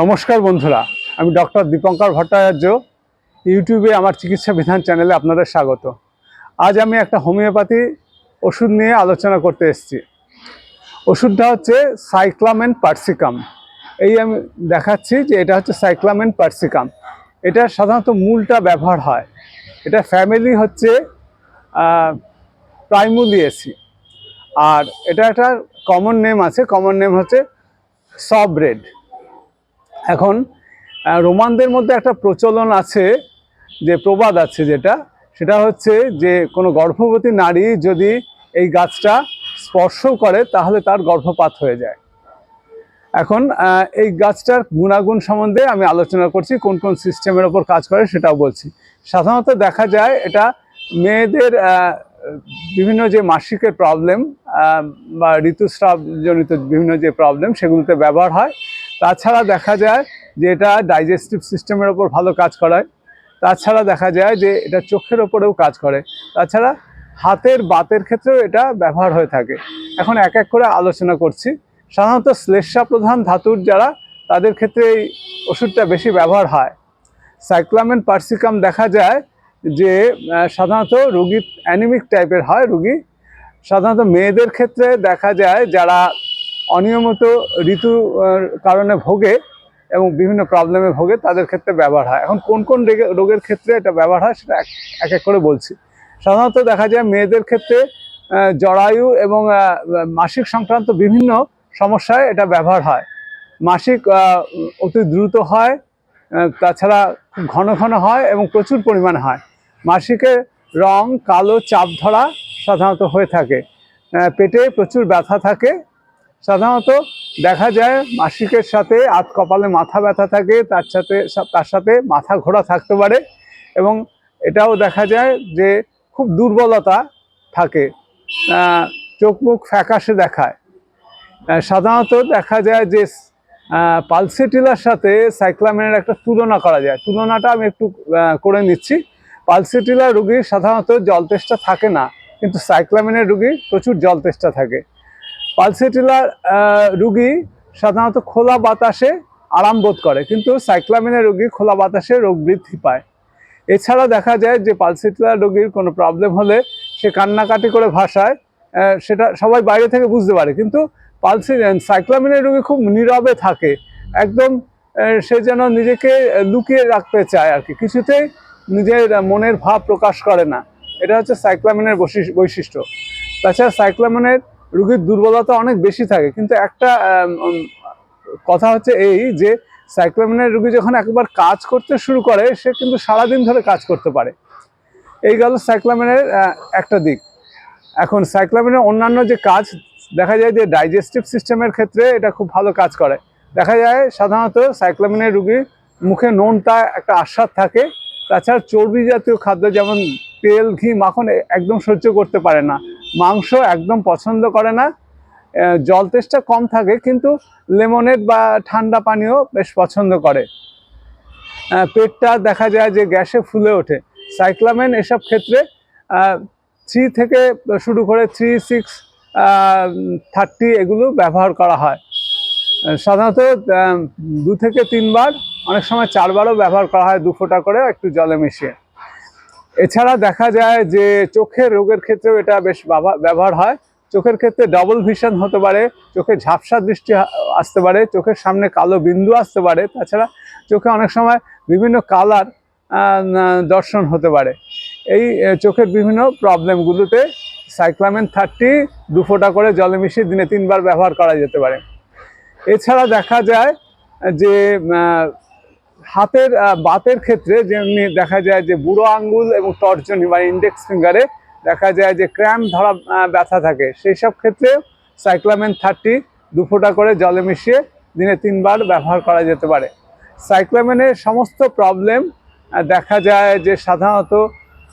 নমস্কার বন্ধুরা, আমি ডক্টর দীপঙ্কর ভট্টাচার্য, ইউটিউবে আমার চিকিৎসা বিধান চ্যানেলে আপনাদের স্বাগত। আজ আমি একটা হোমিওপ্যাথি ওষুধ নিয়ে আলোচনা করতে এসেছি। ওষুধটা হচ্ছে সাইক্লামেন পার্সিকাম। এই আমি দেখাচ্ছি যে এটা হচ্ছে সাইক্লামেন পার্সিকাম। এটা সাধারণত মূলটা ব্যবহার হয়। এটা ফ্যামিলি হচ্ছে প্রাইমুলিয়েসি। আর এটা একটা কমন নেম আছে, কমন নেম হচ্ছে সবরেড এখন রোমানদের মধ্যে একটা প্রচলন আছে, যে প্রবাদ আছে যেটা, সেটা হচ্ছে যে কোনো গর্ভবতী নারী যদি এই গাছটা স্পর্শ করে, তাহলে তার গর্ভপাত হয়ে যায়। এখন এই গাছটার গুণাগুণ সম্বন্ধে আমি আলোচনা করছি, কোন কোন সিস্টেমের ওপর কাজ করে সেটাও বলছি। সাধারণত দেখা যায়, এটা মেয়েদের বিভিন্ন যে মাসিকের প্রবলেম বা ঋতুস্রাবজনিত বিভিন্ন যে প্রবলেম সেগুলোতে ব্যবহার হয়। তাছাড়া দেখা যায় যে এটা ডাইজেস্টিভ সিস্টেমের ওপর ভালো কাজ করায়। তাছাড়া দেখা যায় যে এটা চোখের ওপরেও কাজ করে। তাছাড়া হাতের বাতের ক্ষেত্রেও এটা ব্যবহার হয়ে থাকে। এখন এক এক করে আলোচনা করছি। সাধারণত শ্লেষা প্রধান ধাতুর যারা, তাদের ক্ষেত্রে এই ওষুধটা বেশি ব্যবহার হয়। সাইক্লামেন পার্সিকাম দেখা যায় যে সাধারণত রুগী অ্যানিমিক টাইপের হয় রুগী। সাধারণত মেয়েদের ক্ষেত্রে দেখা যায় যারা অনিয়মিত ঋতু কারণে ভোগে এবং বিভিন্ন প্রবলেমে ভোগে তাদের ক্ষেত্রে ব্যবহার হয়। এখন কোন কোন রেগে- রোগের ক্ষেত্রে এটা ব্যবহার হয় সেটা এক- এক করে বলছি। সাধারণত দেখা যায় মেয়েদের ক্ষেত্রে জরায়ু এবং মাসিক সংক্রান্ত বিভিন্ন সমস্যায় এটা ব্যবহার হয়। মাসিক অতি দ্রুত হয় তাছাড়া খুব ঘন ঘন হয় এবং প্রচুর পরিমাণে হয়। মাসিকের রং কালো চাপ ধরা সাধারণত হয়ে থাকে। পেটে প্রচুর ব্যথা থাকে সাধারণত দেখা যায় মাসিকের সাথে আত কপালে মাথা ব্যথা থাকে, তার সাথে তার সাথে মাথা ঘোরা থাকতে পারে এবং এটাও দেখা যায় যে খুব দুর্বলতা থাকে চোখ মুখ ফ্যাকাশে দেখায়। সাধারণত দেখা যায় যে পালসেটিলার সাথে সাইক্লামেনের একটা তুলনা করা যায়। তুলনাটা আমি একটু করে নিচ্ছি। পালসেটিলা রুগীর সাধারণত জল তেষ্টা থাকে না, কিন্তু সাইক্লামেনের রুগীর প্রচুর জল তেষ্টা থাকে। পালসেটিলার রুগী সাধারণত খোলা বাতাসে আরাম বোধ করে কিন্তু সাইক্লামিনের রোগী খোলা বাতাসে রোগ বৃদ্ধি পায়। এছাড়া দেখা যায় যে পালসেটিলার রোগীর কোনো প্রবলেম হলে সে কান্নাকাটি করে আহ, সেটা সবাই বাইরে থেকে বুঝতে পারে কিন্তু পালসি সাইক্লামিনের রোগী খুব নীরবে থাকে। একদম সে যেন নিজেকে লুকিয়ে রাখতে চায় আর কি কিছুতেই নিজের মনের ভাব প্রকাশ করে না। এটা হচ্ছে সাইক্লামিনের বৈশিষ্ট্য। তাছাড়া সাইক্লামিনের রোগীর দুর্বলতা অনেক বেশি থাকে। কিন্তু একটা কথা হচ্ছে এই যে সাইক্লোমিনের রুগী যখন একবার কাজ করতে শুরু করে, সে কিন্তু সারাদিন ধরে কাজ করতে পারে। এই গেল সাইক্লামিনের একটা দিক। এখন সাইক্লামিনের অন্যান্য যে কাজ, দেখা যায় যে ডাইজেস্টিভ সিস্টেমের ক্ষেত্রে এটা খুব ভালো কাজ করে। দেখা যায় সাধারণত সাইক্লামিনের রুগীর মুখে নোনতা একটা আস্বাদ থাকে। তাছাড়া চর্বি জাতীয় খাদ্য যেমন তেল, ঘি, মাখন একদম সহ্য করতে পারে না। মাংস একদম পছন্দ করে না। জল তেষ্টা কম থাকে, কিন্তু লেমনেড বা ঠান্ডা পানীয় বেশ পছন্দ করে। পেটটা দেখা যায় যে গ্যাসে ফুলে ওঠে। সাইক্লামেন এসব ক্ষেত্রে থ্রি থেকে শুরু করে থ্রি সিক্স থার্টি এগুলো ব্যবহার করা হয়। সাধারণত দু থেকে তিনবার, অনেক সময় চারবারও ব্যবহার করা হয় দু ফোঁটা করে একটু জলে মিশিয়ে। এছাড়া দেখা যায় যে চোখের রোগের ক্ষেত্রেও এটা বেশ ব্যবহার হয়। চোখের ক্ষেত্রে ডবল ভিশন হতে পারে, চোখে ঝাপসা দৃষ্টি আসতে পারে, চোখের সামনে কালো বিন্দু আসতে পারে। তাছাড়া চোখে অনেক সময় বিভিন্ন কালার দর্শন হতে পারে। এই চোখের বিভিন্ন প্রবলেমগুলোতে সাইক্লামেন থার্টি দু ফোঁটা করে জলে মিশিয়ে দিনে তিনবার ব্যবহার করা যেতে পারে। এছাড়া দেখা যায় যে হাতের বাতের ক্ষেত্রে যেমনি দেখা যায় যে বুড়ো আঙ্গুল এবং তর্জনী বা ইন্ডেক্স ফিঙ্গারে দেখা যায় যে ক্র্যাম্প ধরা ব্যথা থাকে। সেই সব ক্ষেত্রে সাইক্লামেন থার্টি দু ফোঁটা করে জলে মিশিয়ে দিনে তিনবার ব্যবহার করা যেতে পারে। সাইক্লামেনের সমস্ত প্রবলেম দেখা যায় যে সাধারণত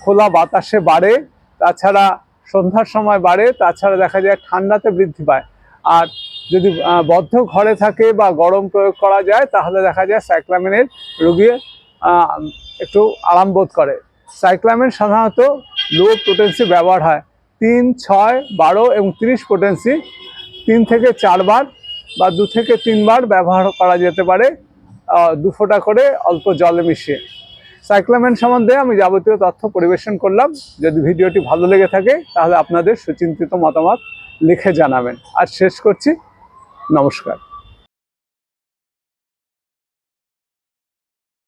খোলা বাতাসে বাড়ে, তাছাড়া সন্ধ্যার সময় বাড়ে, তাছাড়া দেখা যায় ঠান্ডাতে বৃদ্ধি পায়। আর যদি বদ্ধ ঘরে থাকে বা গরম প্রয়োগ করা যায়, তাহলে দেখা যায় সাইক্লামিনের রোগী একটু আরাম বোধ করে। সাইক্লামিন সাধারণত লো পোটেন্সি ব্যবহার হয়। তিন, ছয়, বারো এবং তিরিশ পোটেন্সি তিন থেকে চারবার বা দু থেকে তিনবার ব্যবহার করা যেতে পারে দু ফোঁটা করে অল্প জলে মিশিয়ে। সাইক্লামেন সম্বন্ধে আমি যাবতীয় তথ্য পরিবেশন করলাম। যদি ভিডিওটি ভালো লেগে থাকে, তাহলে আপনাদের সুচিন্তিত মতামত লিখে জানাবেন। আর শেষ করছি। নমস্কার।